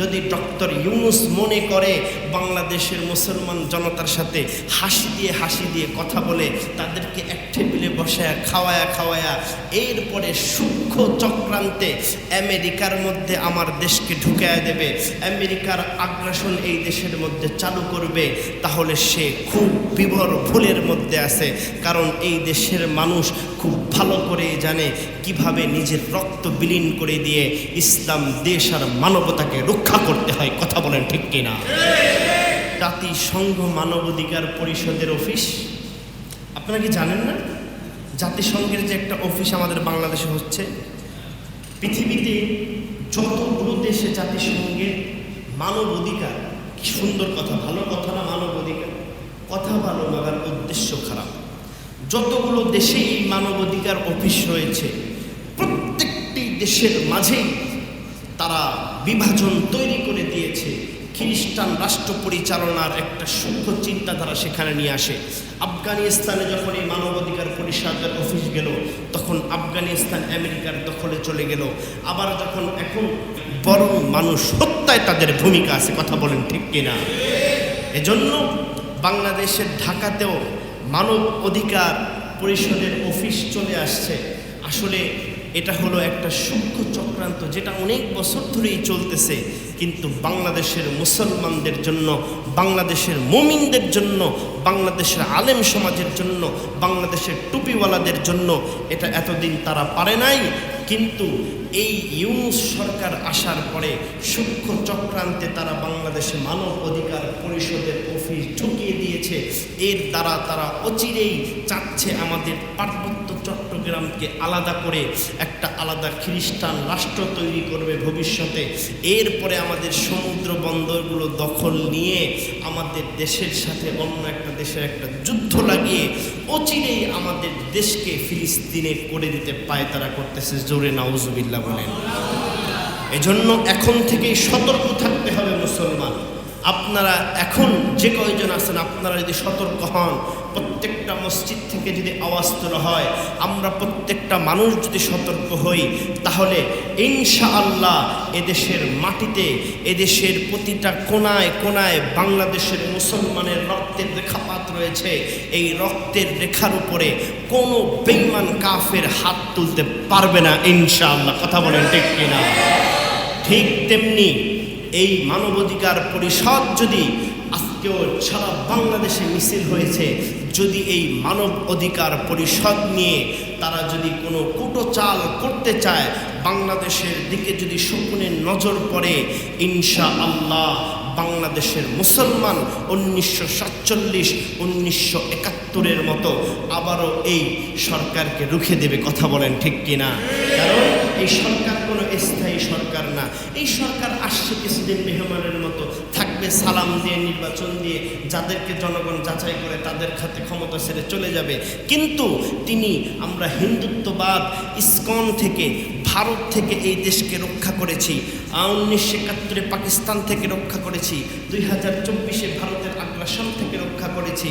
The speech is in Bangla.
যদি ডক্টর ইউনুস মনে করে বাংলাদেশের মুসলমান জনতার সাথে হাসি দিয়ে হাসি দিয়ে কথা বলে তাদেরকে এক টেবিলে বসায়া খাওয়ায়া খাওয়ায়া, এরপরে সূক্ষ্ম চক্রান্তে আমেরিকার মধ্যে আমার দেশকে ঢুকায়া দেবে, আমেরিকার আগ্রাসন এই দেশের মধ্যে চালু করবে, তাহলে সে খুব বিভর ভুলের মধ্যে আছে। কারণ এই দেশের মানুষ খুব ভালো করে জানে কীভাবে নিজের রক্ত বিলীন করে দিয়ে ইসলাম দেশ আর মানবতাকে রক্ষা করতে হয়, কথা বলেন ঠিক কিনা? জাতিসংঘ মানবাধিকার পরিষদের অফিস। আপনারা কি জানেন না? জাতিসংঘের যে একটা অফিস আমাদের বাংলাদেশে হচ্ছে, পৃথিবীতে যতগুলো দেশে জাতিসংঘের মানব অধিকার কি সুন্দর কথা, ভালো কথা না মানব অধিকার কথা ভালো লাগার উদ্দেশ্য খারাপ। যতগুলো দেশে এই মানব অধিকার অফিস রয়েছে, প্রত্যেকটি দেশের মাঝেই তারা বিভাজন তৈরি করে দিয়েছে। খ্রিস্টান রাষ্ট্র পরিচালনার একটা সূক্ষ্ম চিন্তাধারা সেখানে নিয়ে আসে। আফগানিস্তানে যখন এই মানবাধিকার পরিষদের অফিস গেল, তখন আফগানিস্তান আমেরিকার দখলে চলে গেল। আবার যখন এখন বরং মানুষ হত্যায় তাদের ভূমিকা আছে, কথা বলেন ঠিক কিনা? এজন্য বাংলাদেশের ঢাকাতেও মানব অধিকার পরিষদের অফিস চলে আসছে। আসলে এটা হলো একটা সূক্ষ্ম চক্রান্ত যেটা অনেক বছর ধরেই চলতেছে। কিন্তু বাংলাদেশের মুসলমানদের জন্য, বাংলাদেশের মুমিনদের জন্য, বাংলাদেশের আলেম সমাজের জন্য, বাংলাদেশের টুপিওয়ালাদের জন্য এটা এতদিন তারা পারে নাই। কিন্তু এই ইউনুস সরকার আসার পরে সূক্ষ্ম চক্রান্তে তারা বাংলাদেশে মানব অধিকার পরিষদের অফিস ঢুকিয়ে দিয়েছে। এর দ্বারা তারা অচিরেই চাচ্ছে আমাদের পার্বত্য চট্টগ্রামকে আলাদা করে একটা আলাদা খ্রিস্টান রাষ্ট্র তৈরি করবে ভবিষ্যতে। এরপরে আমাদের সমুদ্র বন্দরগুলো দখল নিয়ে আমাদের দেশের সাথে অন্য একটা দেশের একটা যুদ্ধ লাগিয়ে অচিরেই আমাদের দেশকে ফিলিস্তিনে করে দিতে পায় তারা করতেছে। জোরে নাউজুবিল্লাহ বলেন। এজন্য এখন থেকেই সতর্ক থাকতে আপনারা এখন যে কয়জন আছেন, আপনারা যদি সতর্ক হন, প্রত্যেকটা মসজিদ থেকে যদি আওয়াজ তোলা হয়, আমরা প্রত্যেকটা মানুষ যদি সতর্ক হই, তাহলে ইনশা আল্লাহ এদেশের মাটিতে, এদেশের প্রতিটা কোনায় কোনায় বাংলাদেশের মুসলমানের রক্তের রেখাপাত রয়েছে। এই রক্তের রেখার উপরে কোনো বেইমান কাফের হাত তুলতে পারবে না ইনশা আল্লাহ কথা বলেন ঠিক কিনা? ঠিক তেমনি এই মানবাধিকার পরিষদ যদি আজকেও সারা বাংলাদেশে মিছিল হয়েছে, যদি এই মানব অধিকার পরিষদ নিয়ে তারা যদি কোনো কুটোচাল করতে চায়, বাংলাদেশের দিকে যদি শকুনের নজর পড়ে ইনশা আল্লাহ বাংলাদেশের মুসলমান উনিশশো সাতচল্লিশ, উনিশশো একাত্তরের মতো আবারও এই সরকারকে রুখে দেবে, কথা বলেন ঠিক কিনা? কারণ এই সরকার কোনো স্থায়ী সরকার না। এই সরকার আসছে কিছুদিন মেহমানের মতো, থাকবে সালাম দিয়ে, নির্বাচন দিয়ে, যাদেরকে জনগণ যাচাই করে তাদের খাতে ক্ষমতা ছেড়ে চলে যাবে। কিন্তু তিনি, আমরা হিন্দুত্ববাদ, ইসকন থেকে, ভারত থেকে এই দেশকে রক্ষা করেছি। উনিশশো একাত্তরে পাকিস্তান থেকে রক্ষা করেছি। দুই হাজার চব্বিশে ভারতের আগ্রাসন থেকে রক্ষা করেছি।